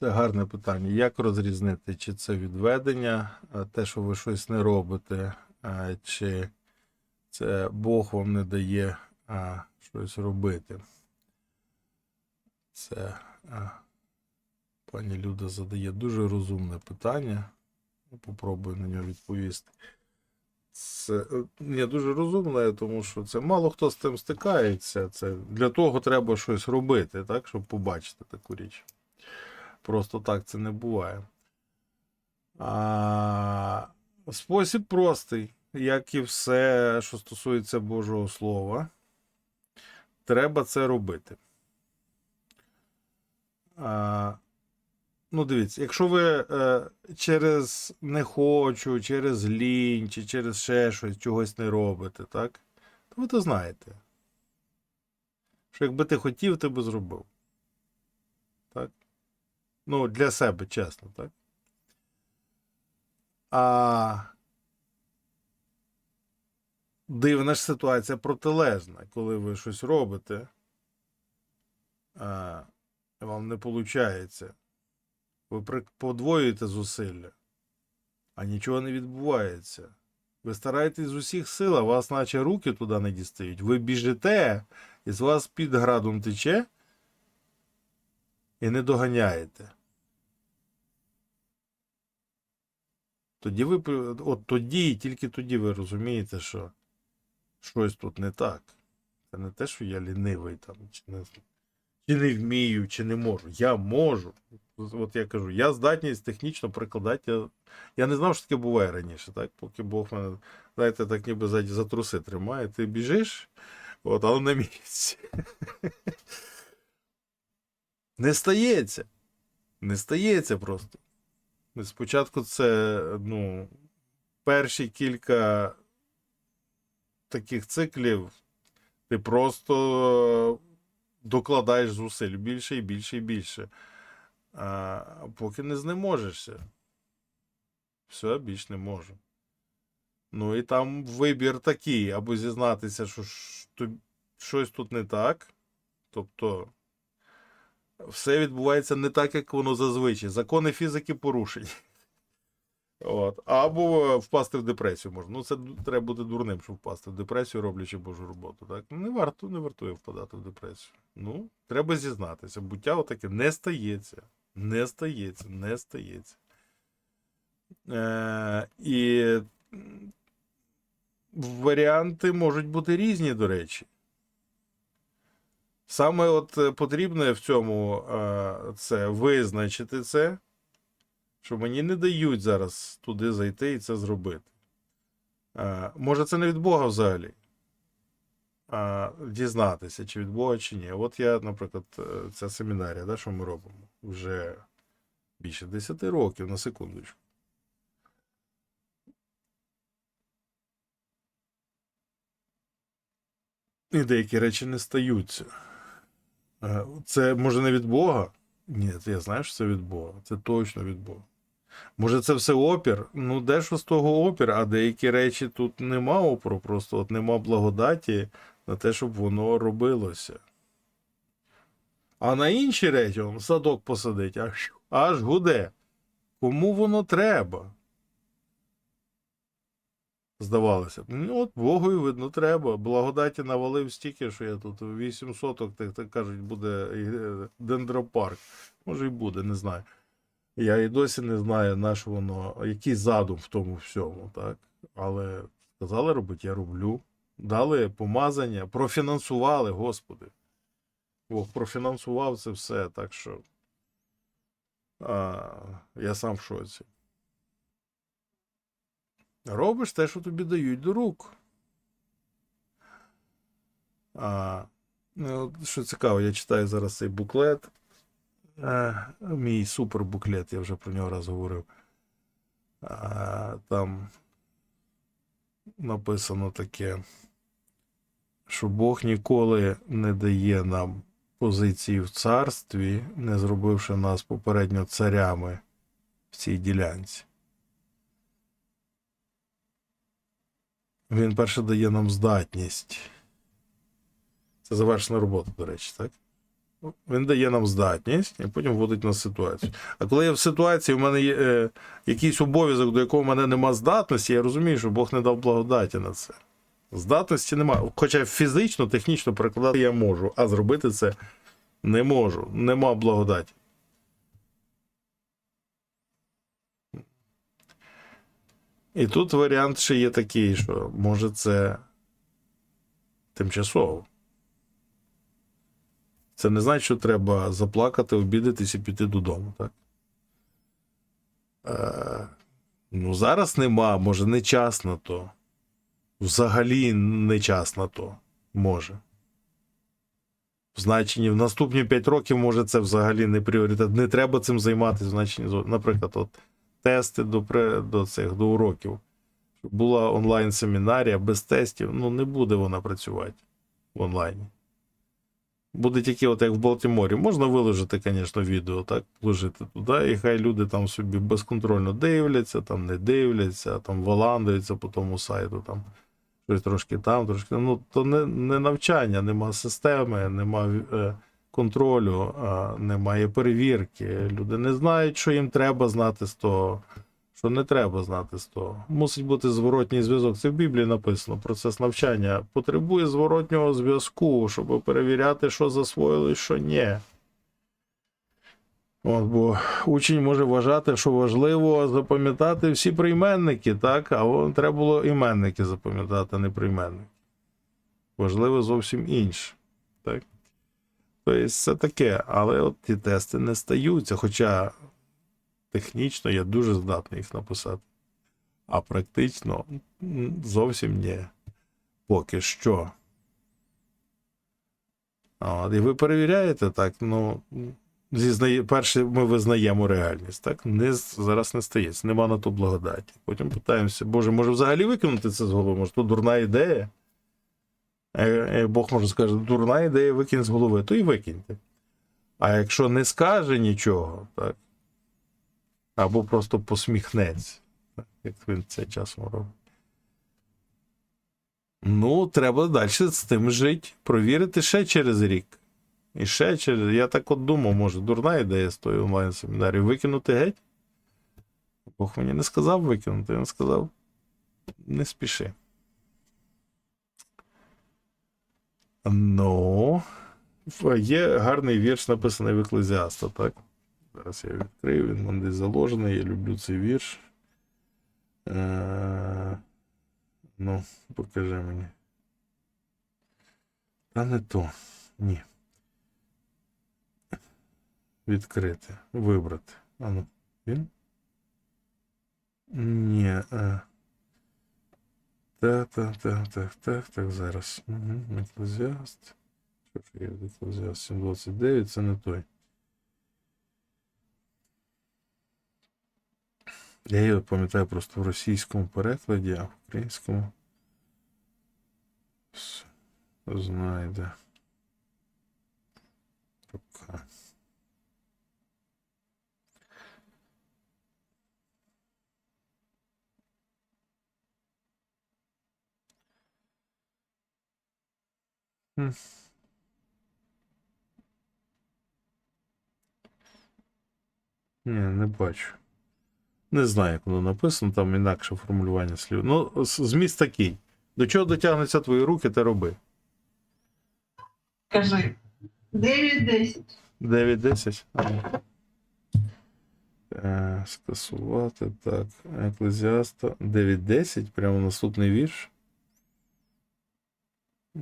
Це гарне питання. Як розрізнити, чи це відведення, те, що ви щось не робите, чи це Бог вам не дає щось робити? Це пані Люда задає дуже розумне питання. Попробую на нього відповісти. Це е, не дуже розумне, тому що це мало хто з тим стикається. Це для того треба щось робити, так, щоб побачити таку річ. Просто так це не буває. А, спосіб простий, як і все, що стосується Божого Слова. Треба це робити. А, ну, дивіться, якщо ви е, через не хочу, через лінь, чи через ще щось чогось не робите, так? То ви то знаєте. Що якби ти хотів, ти би зробив. Ну, для себе, чесно, так? А дивна ж ситуація протилежна, коли ви щось робите, а вам не виходить. Ви подвоюєте зусилля, а нічого не відбувається. Ви стараєтесь з усіх сил, а вас наче руки туди не дістають. Ви біжите, і з вас під градом тече, і не доганяєте. Тоді ви от тоді, і тільки тоді ви розумієте, що щось тут не так. Це не те, що я лінивий там, чи не, чи не вмію, чи не можу. Я можу. От я кажу, я здатність технічно прикладати. Я, я не знав, що таке буває раніше, так? Поки Бог мене, знаєте, так ніби за, труси тримає. Ти біжиш, от, але на місці. Не стається. Не стається просто. Спочатку це, ну, перші кілька таких циклів ти просто докладаєш зусиль більше і більше і більше. А поки не знеможешся. Все, більш не можу. Ну і там вибір такий, або зізнатися, що щось тут не так. Тобто все відбувається не так, як воно зазвичай. Закони фізики порушені. От. Або впасти в депресію можна. Ну, це треба бути дурним, щоб впасти в депресію, роблячи Божу роботу. Так? Не варто, не вартує впадати в депресію. Ну, треба зізнатися. Буття отаке не стається. Не стається, не стається. Е, і варіанти можуть бути різні, до речі. Саме от е, потрібне в цьому е, це визначити це, що мені не дають зараз туди зайти і це зробити. Е, може, це не від Бога взагалі. А, дізнатися, чи від Бога, чи ні. От я, наприклад, ця семінарія, да, що ми робимо, вже більше 10 років, на секундочку. І деякі речі не стаються. Е, Це може не від Бога? Ні, це я знаю, що це від Бога. Це точно від Бога. Може, це все опір? Ну, дещо з того опір, а деякі речі тут нема опору, просто от нема благодаті на те, щоб воно робилося. А на інші речі, он, садок посадить, аж, аж гуде. Кому воно треба? Здавалося б. Ну, от Богу і видно, треба. Благодаті навалив стільки, що я тут 8 соток, так, так кажуть, буде е, дендропарк. Може і буде, не знаю. Я і досі не знаю, на що воно, який задум в тому всьому, так? Але сказали робити, я роблю. Дали помазання, профінансували, Господи. Бог профінансував це все, так що а, я сам в шоці. Робиш те, що тобі дають до рук. А, ну, що цікаво, я читаю зараз цей буклет. Е, мій супер буклет, я вже про нього раз говорив. А, там написано таке, що Бог ніколи не дає нам позиції в царстві, не зробивши нас попередньо царями в цій ділянці. Він перше дає нам здатність. Це завершена робота, до речі, так? Він дає нам здатність і потім вводить нас в ситуацію. А коли я в ситуації, у мене є е, якийсь обов'язок, до якого в мене нема здатності, я розумію, що Бог не дав благодаті на це. Здатності немає. Хоча фізично, технічно перекладати я можу, а зробити це не можу. Нема благодаті. І тут варіант ще є такий, що може це тимчасово. Це не значить, що треба заплакати, обідатись і піти додому, так? Е, ну, зараз нема, може, не час на то. Взагалі не час на то. Може. В значенні в наступні 5 років, може, це взагалі не пріоритет. Не треба цим займатися. В значенні, наприклад, от, тести до, до цих до уроків. Була онлайн-семінарія без тестів, ну не буде вона працювати в онлайні. Буде тільки, от як в Балтіморі. Можна виложити, звісно, відео, так, вложити туди, і хай люди там собі безконтрольно дивляться, там не дивляться, там валандуються по тому сайту, там щось трошки там, трошки. Ну, то не, не навчання, нема системи, нема е, контролю, немає перевірки. Люди не знають, що їм треба знати з того, що не треба знати з того. Мусить бути зворотній зв'язок. Це в Біблії написано. Процес навчання потребує зворотнього зв'язку, щоб перевіряти, що засвоїли, що ні. От, бо учень може вважати, що важливо запам'ятати всі прийменники, так? А треба було іменники запам'ятати, а не прийменники. Важливо зовсім інше. Так? Тобто це таке, але от ті тести не стаються. Хоча технічно я дуже здатний їх написати. А практично зовсім ні. Поки що. От, і ви перевіряєте так, ну. Зізнає, перше, ми визнаємо реальність, так? Не, зараз не стається, нема на то благодаті. Потім питаємося, Боже, може взагалі викинути це з голови? Може, то дурна ідея? Е, е, Бог може скаже, дурна ідея викинь з голови, то і викиньте. А якщо не скаже нічого, так? Або просто посміхнеться, як він це часом робить. Ну, треба далі з тим жити, провірити ще через рік. І ще через. Я так от думав, може, дурна ідея з тої онлайн-семінарії викинути геть. Бог мені не сказав викинути, він сказав: не спіши. Ну, є гарний вірш, написаний в Еклезіаста, так? Зараз я відкрию, він мене десь заложений, я люблю цей вірш. Е, ну, покажи мені. Та не то. Ні. Відкрити. Вибрати. А ну, він? Ні. Е. Так, так, так, так, так, так, зараз. Угу. Еклезіаст. Що ж є Еклезіаст 729, це не той. Я його пам'ятаю просто в російському перекладі, а в українському. Знайде. Пока. Хм. Ні, не бачу. Не знаю, як воно написано, там інакше формулювання слів. Ну, зміст такий. До чого дотягнуться твої руки, те роби. Кажи. 9-10. 9-10. Е, скасувати. Так. Еклезіаста. 9-10. Прямо наступний вірш.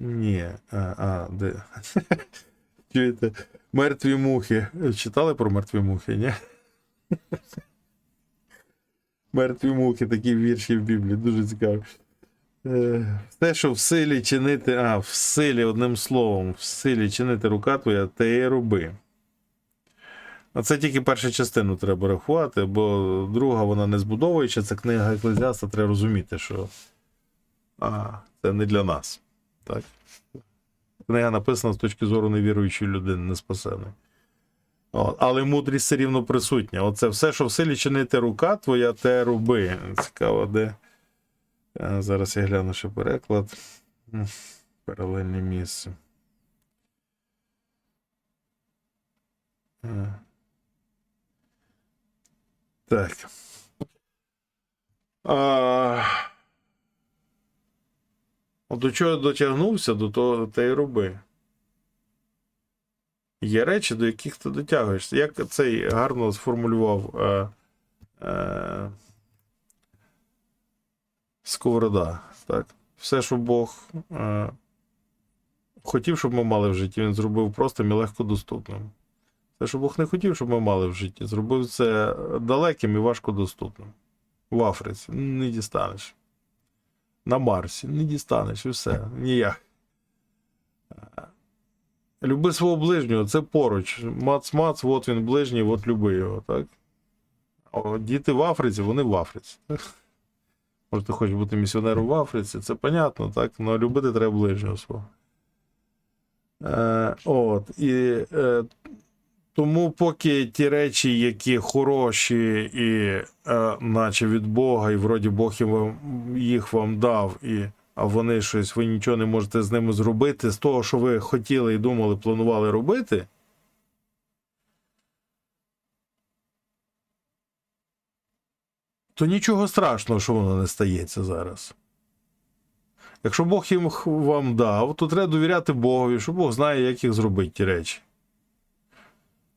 Ні. А, а де. Чуєте? Мертві мухи. Читали про мертві мухи, ні? Мертві мухи, такі вірші в Біблії, дуже цікаві. Те, що в силі чинити, а, в силі, одним словом, в силі чинити рука твоя, те і роби. А це тільки першу частину треба рахувати, бо друга вона не збудовуюча, це книга Еклезіаста, треба розуміти, що а, це не для нас. Так? Книга написана з точки зору невіруючої людини, не спасеної. От, але мудрість все рівно присутня. Оце все, що в силі чинити рука твоя, те роби. Цікаво, де. Зараз я гляну ще переклад. Паралельне місце. Е. Так. А... До чого дотягнувся, до того те й роби. Є речі, до яких ти дотягуєшся. Як цей гарно сформулював е, е, Сковорода. Так? Все, що Бог е, хотів, щоб ми мали в житті, він зробив простим і легко доступним. Все, що Бог не хотів, щоб ми мали в житті, зробив це далеким і важко доступним. В Африці не дістанеш. На Марсі не дістанеш і все. Ніяк. Люби свого ближнього, це поруч. Мац-мац, от він ближній, от люби його, так? О, діти в Африці, вони в Африці. Може, ти хочеш бути місіонером в Африці, це понятно, так? Але любити треба ближнього свого. Е, от, і е, тому, поки ті речі, які хороші, і е, наче від Бога, і вроді Бог їх вам дав, і, а вони щось, ви нічого не можете з ними зробити, з того, що ви хотіли і думали, планували робити. То нічого страшного, що воно не стається зараз. Якщо Бог їм вам дав, то треба довіряти Богові, що Бог знає, як їх зробити ті речі.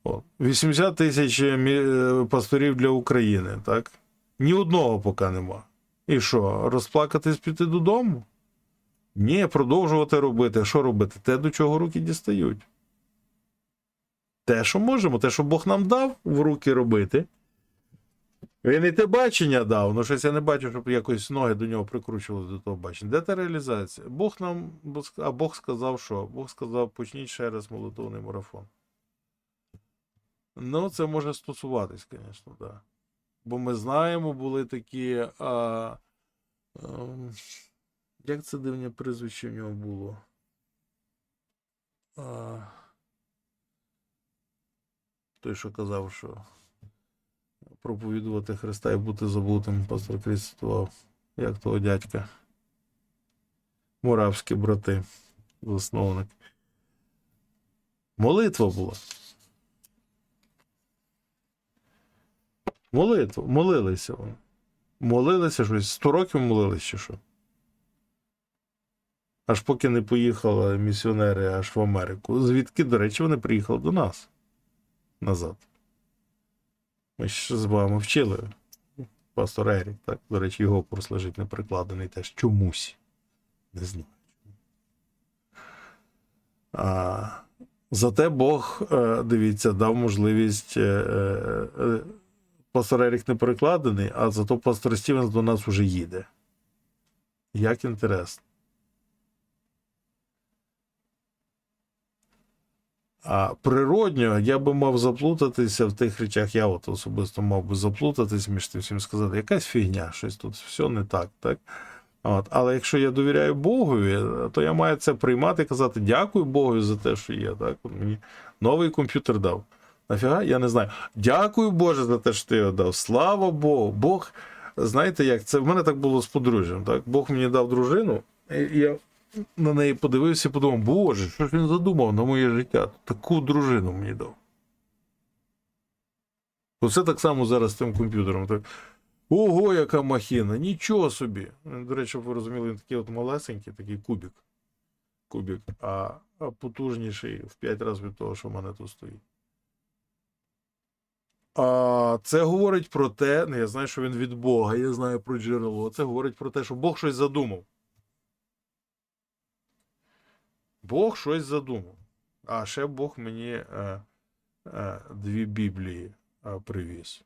О, 80 тисяч е, е, пасторів для України, так? Ні одного поки нема. І що, розплакатись піти додому? Ні, продовжувати робити. Що робити? Те, до чого руки дістають. Те, що можемо, те, що Бог нам дав в руки робити. Він і те бачення дав, ну щось я не бачу, щоб якось ноги до нього прикручували до того бачення. Де та реалізація? Бог нам, а Бог сказав, що? Бог сказав, почніть ще раз молитовний марафон. Ну, це може стосуватись, звісно, так. Да. Бо ми знаємо, були такі. А, ем, як це дивне прізвище в нього було? А, той, що казав, що проповідувати Христа і бути забутим, пастор Кріс цитував, як того дядька. Муравські брати, засновник. Молитва була. Молитва, молилися вони. Молилися щось, 100 років молилися чи що. Аж поки не поїхали місіонери аж в Америку. Звідки, до речі, вони приїхали до нас назад. Ми ж з вами вчили. Пастор Ерік, так? До речі, його курс лежить неприкладений теж чомусь. Не знаю. А, зате Бог, е, дивіться, дав можливість. Пастор Ерік не перекладений, а зато пастор Стівенс до нас вже їде. Як інтересно. А природньо я би мав заплутатися в тих речах, я от особисто мав би заплутатись між тим всім сказати, якась фігня, щось тут все не так, так? От. Але якщо я довіряю Богові, то я маю це приймати і казати дякую Богові за те, що є. Так? Мені новий комп'ютер дав. Нафіга? Я не знаю. Дякую Боже за те, що ти його дав. Слава Богу. Бог, знаєте як, це в мене так було з подружжям. Так? Бог мені дав дружину, і я на неї подивився і подумав, Боже, що ж він задумав на моє життя? Таку дружину мені дав. Оце так само зараз з тим комп'ютером. Так. Ого, яка махіна, нічого собі. До речі, ви розуміли, він такий от малесенький, такий. Кубик, а, а потужніший в 5 разів від того, що в мене тут стоїть. А це говорить про те, ну, я знаю, що він від Бога, я знаю про джерело. Це говорить про те, що Бог щось задумав. Бог щось задумав. А ще Бог мені е, е, дві Біблії е, привіз.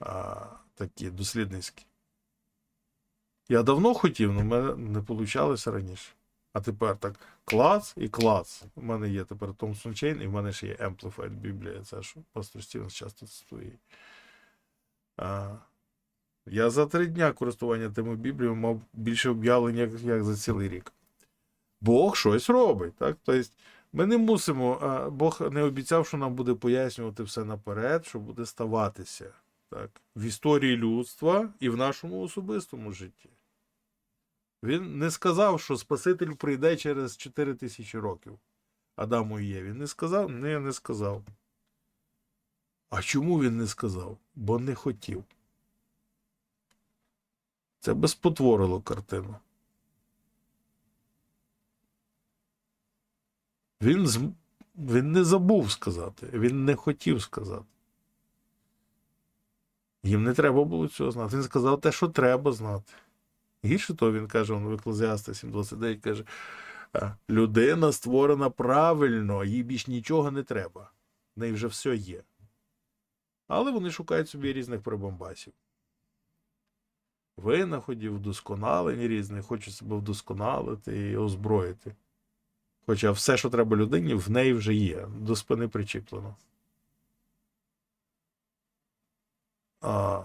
А, такі дослідницькі. Я давно хотів, але в мене не вийшло раніше. А тепер так клац і клац. У мене є тепер Thomson Chain, і в мене ще є Amplified Біблія. Це що пастор Стівенс часто цитує. Я за три дня користування тими Біблією мав більше об'явлень, як, як за цілий рік. Бог щось робить. Так? Тобто, ми не мусимо, Бог не обіцяв, що нам буде пояснювати все наперед, що буде ставатися так? в історії людства і в нашому особистому житті. Він не сказав, що Спаситель прийде через 4 тисячі років. Адаму і Єві. Не сказав? Ні, не сказав. А чому він не сказав? Бо не хотів. Це би спотворило картину. Він, з... він не забув сказати, він не хотів сказати. Їм не треба було цього знати. Він сказав те, що треба знати. Гірше того, він каже, он в Еклезіаста 7.29 каже: людина створена правильно, їй більш нічого не треба. В неї вже все є. Але вони шукають собі різних прибамбасів. Винаходів, вдосконалень різних, хочуть себе вдосконалити і озброїти. Хоча все, що треба людині, в неї вже є, до спини причіплено. А...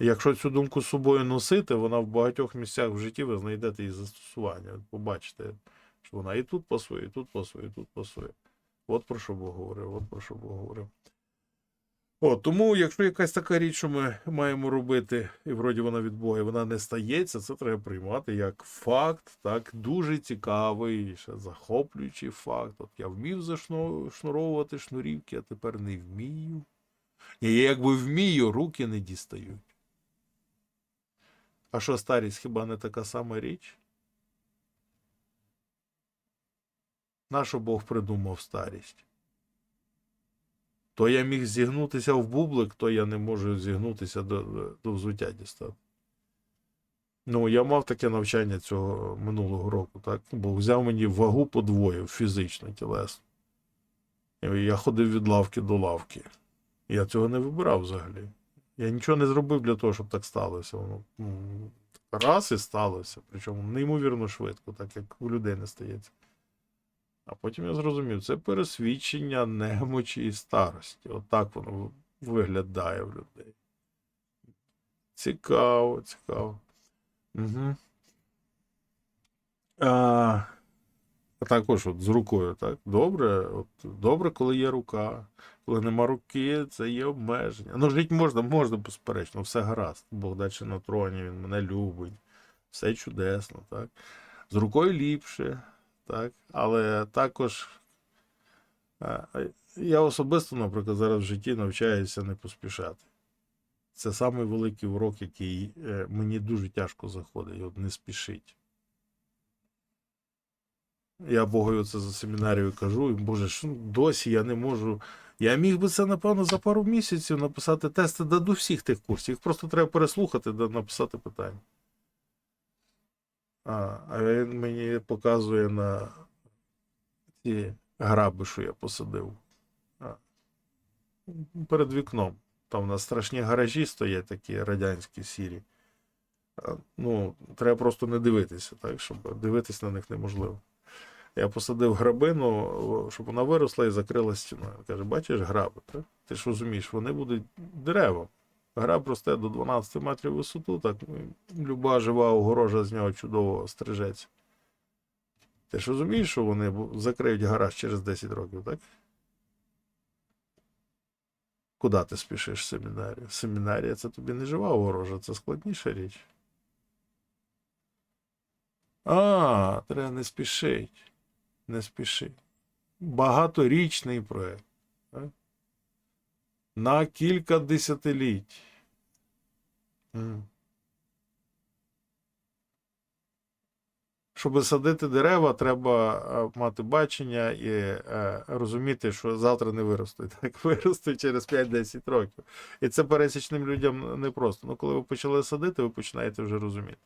Якщо цю думку з собою носити, вона в багатьох місцях в житті ви знайдете її застосування. Побачите, що вона і тут пасує, і тут пасує, і тут пасує. От про що Бог говорив, от про що Бог говорив. О, тому, якщо якась така річ, що ми маємо робити, і вроді вона від Бога, і вона не стається, це треба приймати як факт, так, дуже цікавий, ще захоплюючий факт. От я вмів зашнуровувати шнурівки, а тепер не вмію. Я якби вмію, руки не дістають. А що старість хіба не така сама річ? Нащо Бог придумав старість? То я міг зігнутися в бублик, то я не можу зігнутися до, до взуття дістати. Ну, я мав таке навчання цього минулого року, так? Бог взяв мені вагу подвоїв фізично, тілесно. Я ходив від лавки до лавки. Я цього не вибирав взагалі. Я нічого не зробив для того, щоб так сталося. Воно раз і сталося. Причому неймовірно швидко, так як у людини стається. А потім я зрозумів, це пересвідчення немочі і старості. Отак воно виглядає в людей. Цікаво, цікаво. Угу. А, а також от з рукою, так? Добре, от, добре, коли є рука. Коли нема руки, це є обмеження. Ну, жити можна, можна, безперечно, все гаразд. Бог далі на троні, він мене любить. Все чудесно, так? З рукою ліпше, так? Але також е, я особисто, наприклад, зараз в житті навчаюся не поспішати. Це самий великий урок, який е, мені дуже тяжко заходить, от не спішить. Я Богові це за семінарію кажу, і Боже, що досі я не можу. Я міг би це, напевно, за пару місяців написати тести да, до всіх тих курсів. Їх просто треба переслухати да написати питання. А, а він мені показує на ті граби, що я посадив. А, перед вікном. Там у нас страшні гаражі стоять такі радянські сірі. А, Ну, треба просто не дивитися, так, щоб дивитись на них неможливо. Я посадив грабину, щоб вона виросла і закрила стіною. Каже, бачиш граби, так? Ти ж розумієш, вони будуть деревом. Граб росте до 12 метрів висоту, так ну, люба жива огорожа з нього чудово стрижеться. Ти ж розумієш, що вони закриють гараж через 10 років, так? Куди ти спішиш в семінарію? Семінарія це тобі не жива огорожа, це складніша річ. А, треба не спішить. Не спіши. Багаторічний проект. На кілька десятиліть. Щоб садити дерева, треба мати бачення і розуміти, що завтра не виростуть. Так виростуть через 5-10 років. І це пересічним людям непросто. Ну, коли ви почали садити, ви починаєте вже розуміти.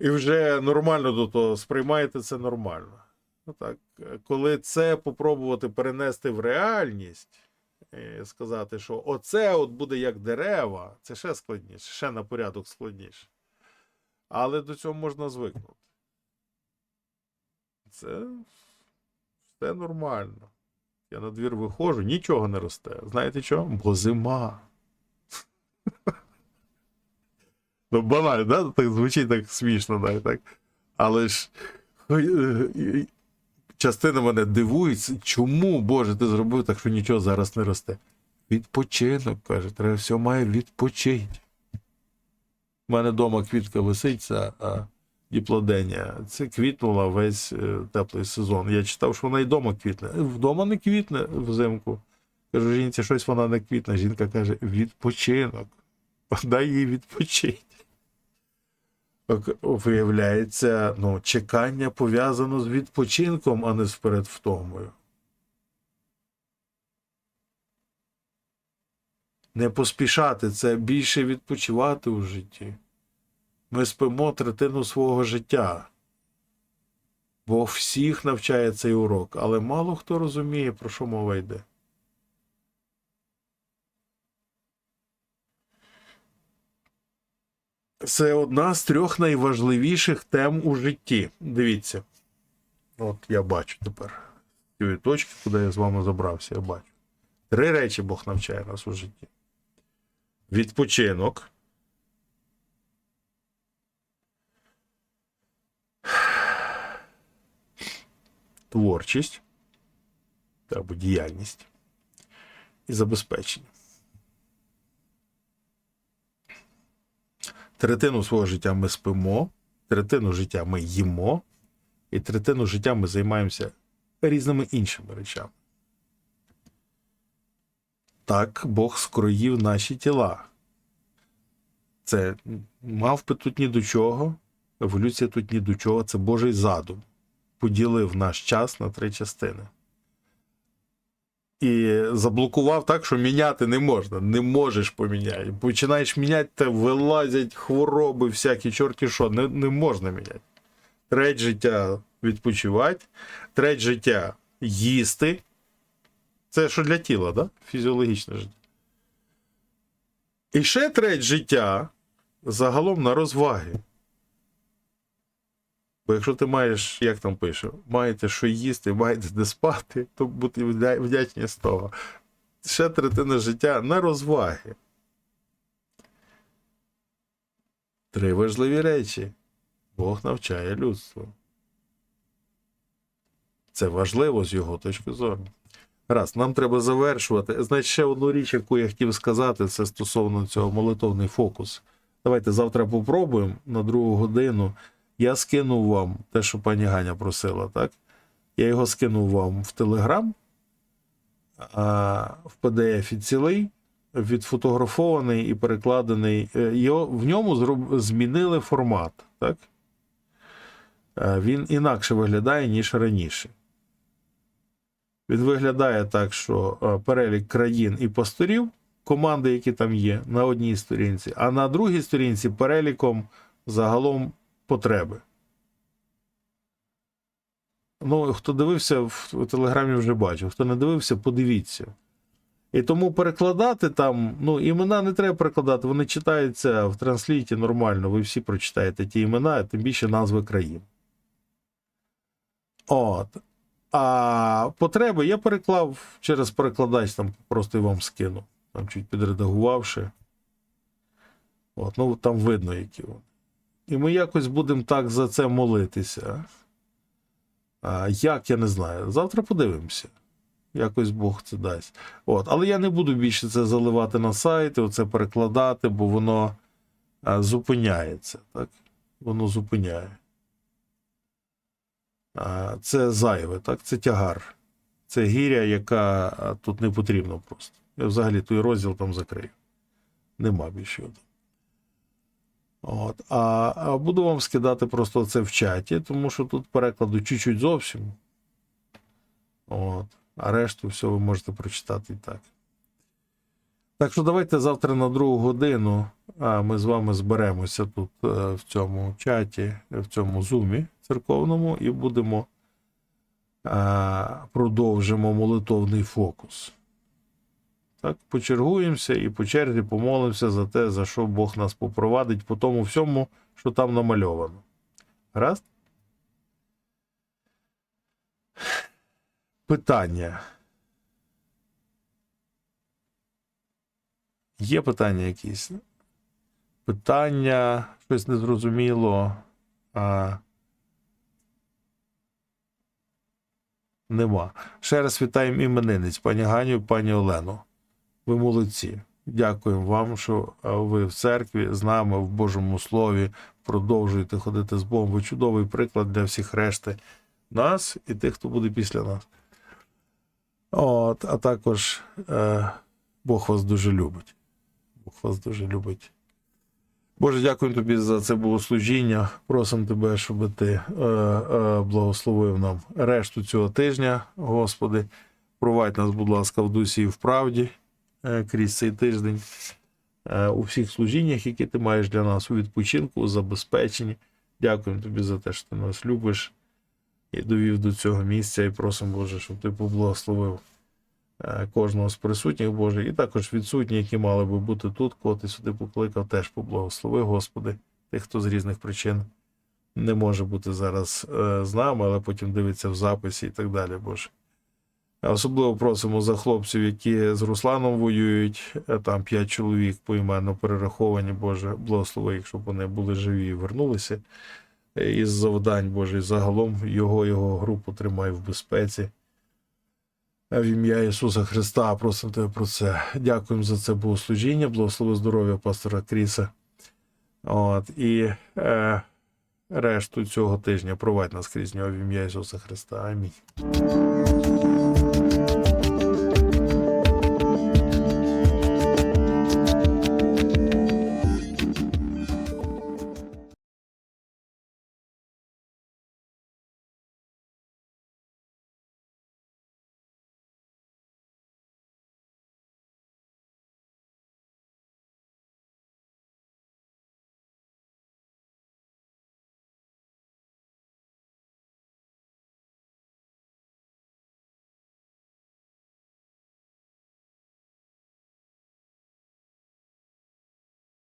І вже нормально до того сприймаєте це нормально. Ну, так, е, коли це попробувати перенести в реальність і сказати, що оце от буде як дерева, це ще складніше, ще на порядок складніше. Але до цього можна звикнути. Це все нормально. Я на двір виходжу, нічого не росте. Знаєте чого? Бо зима. Ну, банально, да? Так звучить так смішно, навіть так. Але ж е, е, частина мене дивується, чому, Боже, ти зробив так, що нічого зараз не росте. Відпочинок, каже, треба все має відпочити. У мене вдома квітка виситься, а діплоденія, це квітнула весь е, теплий сезон. Я читав, що вона і вдома квітне. Вдома не квітне взимку. Кажу, жінці, щось вона не квітне. Жінка каже: відпочинок. Дай їй відпочити. Ок- Виявляється, ну, чекання пов'язано з відпочинком, а не з передвтомою. Не поспішати це більше відпочивати у житті. Ми спимо третину свого життя. Бог всіх навчає цей урок, але мало хто розуміє, про що мова йде. Це одна з трьох найважливіших тем у житті. Дивіться. От я бачу тепер. Цієї точки, куди я з вами забрався, я бачу. Три речі Бог навчає нас у житті: відпочинок. Творчість або діяльність і забезпечення. Третину свого життя ми спимо, третину життя ми їмо, і третину життя ми займаємося різними іншими речами. Так Бог скроїв наші тіла. Це мавпи тут ні до чого, еволюція тут ні до чого, це Божий задум. Поділив наш час на три частини. І заблокував так, що міняти не можна. Не можеш поміняти. Починаєш міняти, та вилазять хвороби, всякі чорті що, не, не можна міняти. Треть життя відпочивати, треть життя їсти. Це що для тіла, да? фізіологічне життя. І ще треть життя загалом на розваги. Бо якщо ти маєш, як там пише, маєте що їсти, маєте де спати, то бути вдячні з того. Ще третина життя на розваги. Три важливі речі. Бог навчає людство. Це важливо з його точки зору. Раз, нам треба завершувати. Значить, ще одну річ, яку я хотів сказати, це стосовно цього молитовний фокус. Давайте завтра попробуємо на другу годину. Я скинув вам те, що пані Ганя просила, так? Я його скинув вам в Телеграм, в PDF цілий, відфотографований і перекладений. Е, в ньому змінили формат, так? Е, Він інакше виглядає, ніж раніше. Він виглядає так, що е, перелік країн і пасторів, команди, які там є, на одній сторінці, а на другій сторінці переліком загалом потреби. Ну, хто дивився в Телеграмі, вже бачив. Хто не дивився, подивіться. І тому перекладати там, ну, імена не треба перекладати, вони читаються в трансліті нормально. Ви всі прочитаєте ті імена, тим більше назви країн. От. А потреби я переклав через перекладач, там просто і вам скину. Там чуть підредагувавши. От, ну там видно, які вони. І ми якось будемо так за це молитися. А, як я не знаю. Завтра подивимося. Якось Бог це дасть. От. Але я не буду більше це заливати на сайти, оце перекладати, бо воно а, зупиняється. Так? Воно зупиняє. А, це зайве, так? Це тягар. Це гіря, яка тут не потрібна просто. Я взагалі той розділ там закрию. Нема більше. От. А, буду вам скидати просто це в чаті, тому що тут перекладу чуть-чуть зовсім. От. А решту все ви можете прочитати і так. Так що давайте завтра на другу годину а, ми з вами зберемося тут е, в цьому чаті, в цьому зумі церковному, і будемо а, продовжимо молитовний фокус. Так, почергуємося і по черзі помолимося за те, за що Бог нас попровадить по тому всьому, що там намальовано. Гаразд? Питання. Є питання якісь? Питання, щось незрозуміло. А... Нема. Ще раз вітаємо іменинниць, пані Ганю, пані Олену. Ви молодці. Дякуємо вам, що е, ви в церкві з нами в Божому Слові продовжуєте ходити з Богом. Ви чудовий приклад для всіх решти нас і тих, хто буде після нас. От, а також е, Бог вас дуже любить. Бог вас дуже любить. Боже, дякую тобі за це богослужіння. Просимо тебе, щоб ти е, е, благословив нам решту цього тижня, Господи. Провадь нас, будь ласка, в дусі і в правді крізь цей тиждень. Е, у всіх служіннях, які ти маєш для нас у відпочинку, у забезпеченні. Дякуємо тобі за те, що ти нас любиш і довів до цього місця. І просимо, Боже, щоб ти поблагословив е, кожного з присутніх, Боже, і також відсутні, які мали би бути тут, кого ти сюди покликав, теж поблагослови, Господи, тих, хто з різних причин не може бути зараз е, з нами, але потім дивиться в записі і так далі, Боже. Особливо просимо за хлопців, які з Русланом воюють, е, там п'ять чоловік поіменно перераховані, Боже, благослови їх, щоб вони були живі і вернулися е, із завдань, Боже, і загалом його, його групу тримай в безпеці. В ім'я Ісуса Христа просимо тебе про це. Дякуємо за це богослужіння, благослови здоров'я пастора Кріса. От, і е, решту цього тижня провадь нас крізь нього в ім'я Ісуса Христа. Амінь.